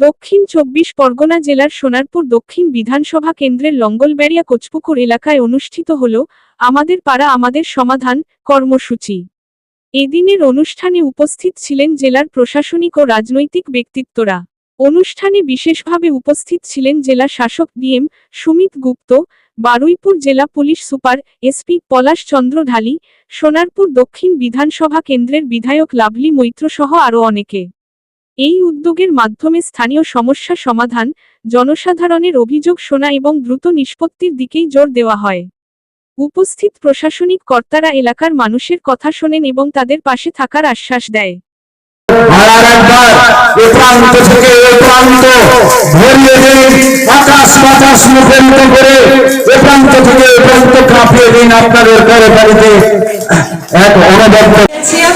দক্ষিণ চব্বিশ পরগনা জেলার সোনারপুর দক্ষিণ বিধানসভা কেন্দ্রের লঙ্গলবেড়িয়া কোচপুকুর এলাকায় অনুষ্ঠিত হল আমাদের পাড়া আমাদের সমাধান কর্মসূচি। এদিনের অনুষ্ঠানে উপস্থিত ছিলেন জেলার প্রশাসনিক ও রাজনৈতিক ব্যক্তিত্বরা। অনুষ্ঠানে বিশেষভাবে উপস্থিত ছিলেন জেলা শাসক ডিএম সুমিত গুপ্ত, বারুইপুর জেলা police super SP Palash Chandra Dhali, Sonarpur দক্ষিণ বিধানসভা কেন্দ্রের বিধায়ক লাভলি মৈত্র সহ আরও অনেকে। এই উদ্যোগের মাধ্যমে স্থানীয় সমস্যা সমাধান জনসাধারণের অভিযোগ শোনা এবং দ্রুত নিষ্পত্তির দিকেই জোর দেওয়া হয়। উপস্থিত প্রশাসনিক কর্তারা এলাকার মানুষের কথা শোনেন এবং তাদের পাশে থাকার আশ্বাস দেয়। আর একবার এ প্রান্ত থেকে এ প্রান্ত ভরিয়ে দিন আকাশ বাতাস মুখরিত করে এ প্রান্ত থেকে এ প্রান্ত কাঁপিয়ে দিন আপনাদের করে বাড়িতে। এক অনবদ্য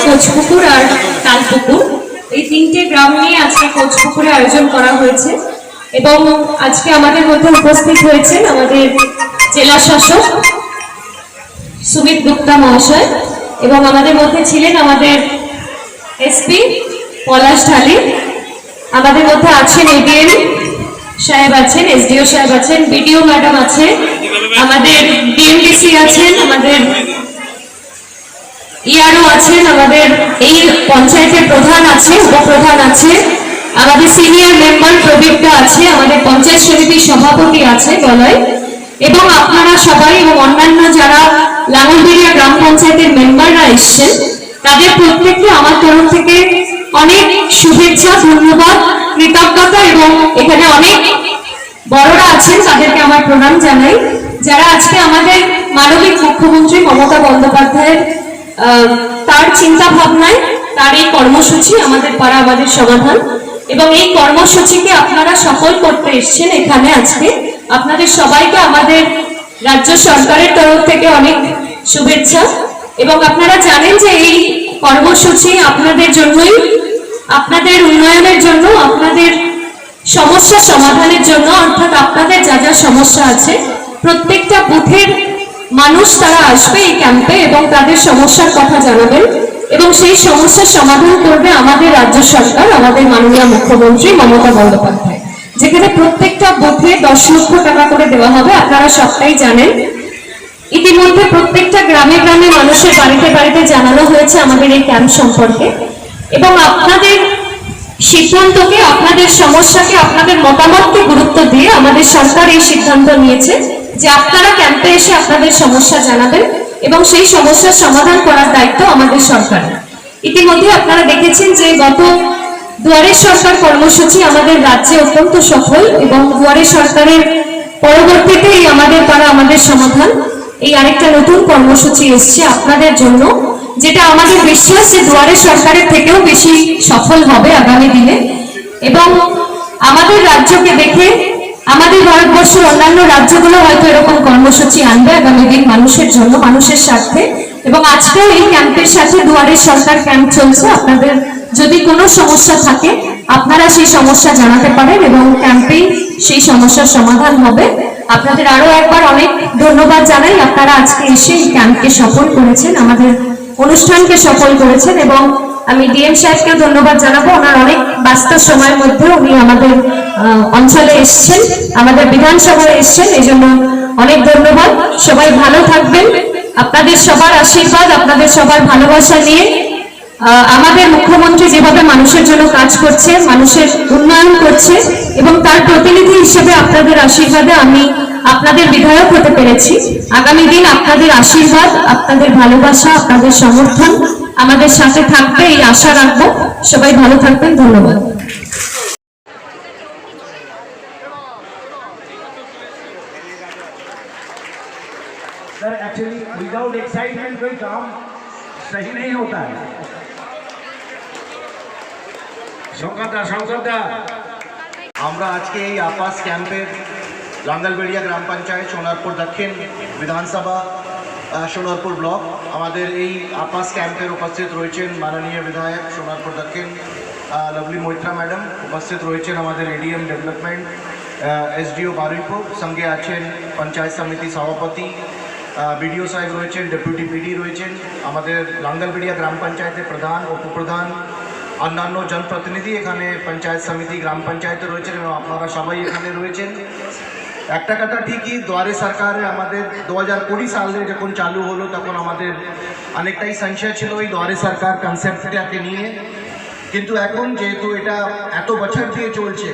কোচপুকুর আর তালপুকুর। এই তিনটে গ্রাম নিয়ে আজকে কোচপুকুরে আয়োজন করা হয়েছে এবং আজকে আমাদের মধ্যে উপস্থিত হয়েছেন আমাদের জেলা শাসক সুমিত গুপ্তা মহাশয় এবং আমাদের মধ্যে ছিলেন আমাদের এসপি পলাশ ঢালি। আমাদের মধ্যে আছেন এডিএম সাহেব আছেন, এসডিও সাহেব আছেন, বিডিও ম্যাডাম আছে আমাদের ডিএমডিসি আছেন, আমাদের ইয়ারও আছেন আমাদের এই পঞ্চায়েতের প্রধান আছে, উপপ্রধান আছে। আমাদের সিনিয়র মেম্বার প্রবীরটা আছে, আমাদের পঞ্চায়েত সমিতির সভাপতি আছে দলয় এবং আপনারা সবাই এবং অন্যান্য যারা লাঙ্গলবেড়িয়া গ্রাম পঞ্চায়েতের মেম্বাররা এসছেন, তাদের প্রত্যেককে আমার তরফ থেকে অনেক শুভেচ্ছা, ধন্যবাদ, কৃতজ্ঞতা এবং এখানে অনেক বড়রা আছেন, তাদেরকে আমার প্রণাম জানাই। যারা আজকে আমাদের মানবিক মুখ্যমন্ত্রী মমতা বন্দ্যোপাধ্যায়ের তার চিন্তা ভাবনায় তার এই কর্মসূচি আমাদের পাড়া আমাদের সমাধান। এবং এই কর্মসূচিকে আপনারা সফল করতে এসছেন এখানে আজকে। আপনাদের সবাইকে আমাদের রাজ্য সরকারের তরফ থেকে অনেক শুভেচ্ছা। এবং আপনারা জানেন যে এই কর্মসূচি আপনাদের জন্যই, আপনাদের উন্নয়নের জন্য, আপনাদের সমস্যা সমাধানের জন্য, অর্থাৎ আপনাদের যা যা সমস্যা আছে, প্রত্যেকটা বুথের মানুষ তারা আসবে এই ক্যাম্পে এবং তাদের সমস্যার কথা জানাবেন এবং সেই সমস্যার সমাধান করবে আমাদের রাজ্য সরকার, আমাদের মাননীয় মুখ্যমন্ত্রী মমতা বন্দ্যোপাধ্যায়। যেখানে প্রত্যেকটা বুথে দশ লক্ষ টাকা করে দেওয়া হবে, আপনারা সবটাই জানেন। ইতিমধ্যে প্রত্যেকটা গ্রামে গ্রামে মানুষের বাড়িতে বাড়িতে জানানো হয়েছে আমাদের এই ক্যাম্প সম্পর্কে। এবং আপনাদের সিদ্ধান্তকে, আপনাদের সমস্যাকে, আপনাদের মতামতকে গুরুত্ব দিয়ে আমাদের সরকার এই সিদ্ধান্ত নিয়েছে। যে আপনারা ক্যাম্পে এসে আপনাদের সমস্যা জানাবেন এবং সেই সমস্যার সমাধান করার দায়িত্ব আমাদের সরকার। ইতিমধ্যে আপনারা দেখেছেন যে গত দুয়ারের সরকার কর্মসূচি আমাদের রাজ্যে অত্যন্ত সফল এবং দুয়ারের সরকারের পরবর্তীতে আমাদের পাড়া আমাদের সমাধান, এই আরেকটা নতুন কর্মসূচি এসছে আপনাদের জন্য, যেটা আমাদের বিশ্বাস যে দুয়ারের সরকারের থেকেও বেশি সফল হবে আগামী দিনে। এবং আমাদের রাজ্যকে দেখে আমাদের ভারতবর্ষের অন্যান্য রাজ্যগুলো হয়তো এরকম কর্মসূচি আনবে আগামী দিন মানুষের জন্য, মানুষের স্বার্থে। এবং আজকেও এই ক্যাম্পের সাথে দুয়ারের সরকার ক্যাম্প চলছে। আপনাদের যদি কোনো সমস্যা থাকে, আপনারা সেই সমস্যা জানাতে পারেন এবং ক্যাম্পেই সেই সমস্যার সমাধান হবে। আপনাদের আরও একবার অনেক ধন্যবাদ জানাই। আপনারা আজকে এসে এই ক্যাম্পকে সফল করেছেন, আমাদের অনুষ্ঠানকে সফল করেছেন এবং আমি ডিএম সাহেবকে ধন্যবাদ জানাব। ওনার অনেক ব্যস্ত সময়ের মধ্যে উনি আমাদের অঞ্চলে এসছেন, আমাদের বিধানসভায় এসছেন, এই জন্য অনেক ধন্যবাদ। সবাই ভালো থাকবেন। আপনাদের সবার আশীর্বাদ, আপনাদের সবার ভালোবাসা নিয়ে আমাদের মুখ্যমন্ত্রী যেভাবে মানুষের জন্য কাজ করছে, মানুষের উন্নয়ন করছে, এবং তার প্রতিনিধি হিসেবে আপনাদের আশীর্বাদে আমি আপনাদের বিধায়ক হতে পেরেছি। আগামী দিন আপনাদের আশীর্বাদ, আপনাদের ভালোবাসা, আপনাদের সমর্থন আমাদের সাথে থাকবে, এই আশা রাখব। সবাই ভালো থাকবেন, ধন্যবাদ। कोई काम सही नहीं होता है সংসদা সংসদা আমরা আজকে এই আপাস ক্যাম্পের লাঙ্গালবেড়িয়া গ্রাম পঞ্চায়েত সোনারপুর দক্ষিণ বিধানসভা আহ, সোনারপুর ব্লক আমাদের এই আপাস ক্যাম্পের উপস্থিত রয়েছেন মাননীয় বিধায়ক সোনারপুর দক্ষিণ আহ, লভলি মৈত্রা ম্যাডাম উপস্থিত রয়েছেন আমাদের এডিএম ডেভেলপমেন্ট এসডিও বারুইপুর সঙ্গে আছেন পঞ্চায়েত সমিতি সভাপতি বিডিও সাহেব রয়েছেন, ডেপুটি পিডি রয়েছেন, আমাদের লাঙ্গালবেড়িয়া গ্রাম পঞ্চায়েতের প্রধান, উপপ্রধান, অন্যান্য জনপ্রতিনিধি এখানে পঞ্চায়েত সমিতি, গ্রাম পঞ্চায়েতে রয়েছেন এবং আপনারা সবাই এখানে রয়েছেন। একটা কথা ঠিকই, দুয়ারে সরকারে আমাদের দু হাজার কুড়ি সালে যখন চালু হলো, তখন আমাদের অনেকটাই সংশয় ছিল ওই দুয়ারে সরকার কনসেপ্টটাকে নিয়ে। কিন্তু এখন যেহেতু এটা এত বছর দিয়ে চলছে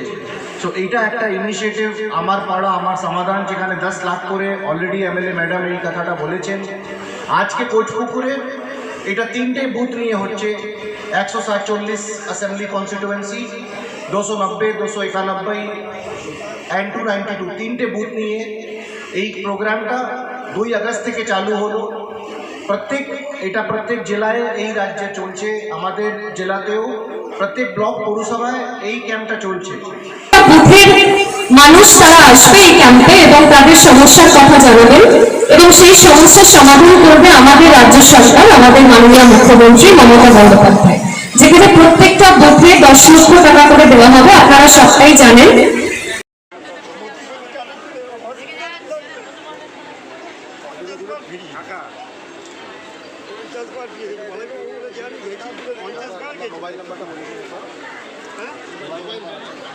তো এইটা একটা ইনিশিয়েটিভ আমার পাড়া, আমার সমাধান, যেখানে দশ লাখ করে অলরেডি এমএলএ ম্যাডাম এই কথাটা বলেছেন। আজকে কোচপুকুরে এটা তিনটে বুথ নিয়ে হচ্ছে। একশো সাতচল্লিশ অ্যাসেম্বলি কনস্টিটুয়েন্সি দুশো নব্বই, দুশো একানব্বই অ্যান্ড টু নাইনটি টু তিনটে বুথ নিয়ে এই প্রোগ্রামটা দুই আগস্ট থেকে চালু হলো। প্রত্যেক, এটা প্রত্যেক জেলায় এই রাজ্যে চলছে। আমাদের জেলাতেও প্রত্যেক ব্লক পৌরসভায় এই ক্যাম্পটা চলছে। বুথের মানুষ তারা আসবে এই ক্যাম্পে এবং তাদের সমস্যার কথা জানাবেন এবং সেই সমস্যার সমাধান করবে আমাদের রাজ্য সরকার, আমাদের মাননীয় মুখ্যমন্ত্রী মমতা বন্দ্যোপাধ্যায়। যেখানে প্রত্যেকটা বুথে দশ লক্ষ টাকা করে দেওয়া হবে, আপনারা সবটাই জানেন।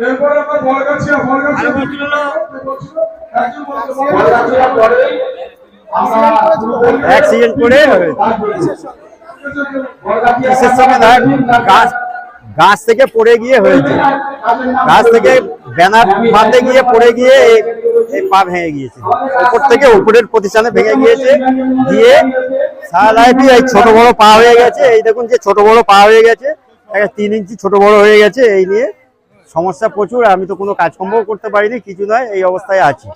এরপরে আমরা অ্যাক্সিডেন্ট করে গাছ গাছ থেকে পড়ে গিয়ে হয়েছে। গাছ থেকে ব্যানার বাঁধতে গিয়ে পড়ে গিয়ে এই- পা ভেঙে গিয়েছে। উপর থেকে উপরের প্রতিষ্ঠানে ভেঙে গিয়েছে। দিয়ে সারা লাইফই এই ছোট বড় পা হয়ে গেছে। এই দেখুন যে ছোট বড় পা হয়ে গেছে। একটা তিন ইঞ্চি ছোট বড় হয়ে গেছে। এই নিয়ে সমস্যা প্রচুর আমি তো কোনো কাজকর্মও করতে পারিনি, কিছু নয়, এই অবস্থায় আছি।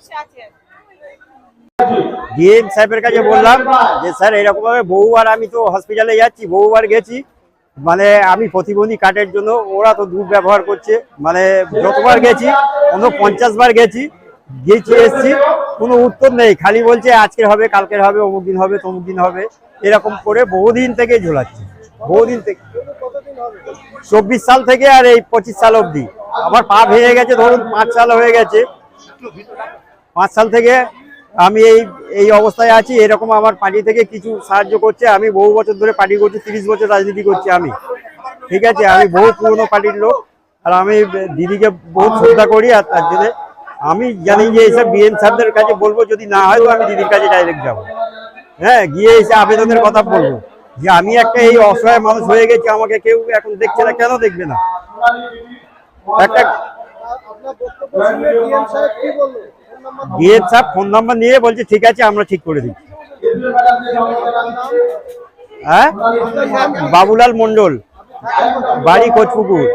ডিএম সাহেবের কাছে বললাম যে, স্যার এরকম ভাবে বহুবার আমি তো হসপিটালে যাচ্ছি, বহুবার গেছি। মানে আমি প্রতিবন্ধী কার্ডের জন্য, ওরা তো দুর্ব্যবহার করছে। মানে যতবার গেছি অন্য পঞ্চাশ বার গেছি গেছি এসছি, কোনো উত্তর নেই। খালি বলছে, আজকের হবে, কালকের হবে, অমুক দিন হবে, তমুক দিন হবে। এরকম করে বহুদিন থেকে ঝোলাচ্ছে। বহুদিন থেকে। চব্বিশ সাল থেকে আর এই পঁচিশ সাল অবধি। আমার পা ভেঙে গেছে, ধরুন পাঁচ সাল হয়ে গেছে। পাঁচ সাল থেকে আমি এই এই অবস্থায় আছি, এরকম আমার পার্টি থেকে কিছু সাহায্য করছে, আমি বহু বছর ধরে পার্টি করছি, তিরিশ বছর রাজনীতি করছি আমি। ঠিক আছে, আমি বহু পুরনো পার্টির লোক, আর আমি দিদিকে বহুত শ্রদ্ধা করি, আর তার জন্য আমি জানি যে এইসব বিএম সাহেবদের কাছে বলব, যদি না হয় তো আমি দিদির কাছে ডাইরেক্ট যাব। হ্যাঁ গিয়ে এসে আবেদনের কথা বলব। যে আমি একটা এই অসহায় মানুষ হয়ে গেছি, আমাকে কেউ এখন দেখছে না, কেন দেখবে না? ফোন নাম্বার নিয়ে বলছে, ঠিক আছে, আমরা ঠিক করে দিচ্ছি। হ্যাঁ? বাবুলাল মন্ডল বাড়ি কোচপুকুর।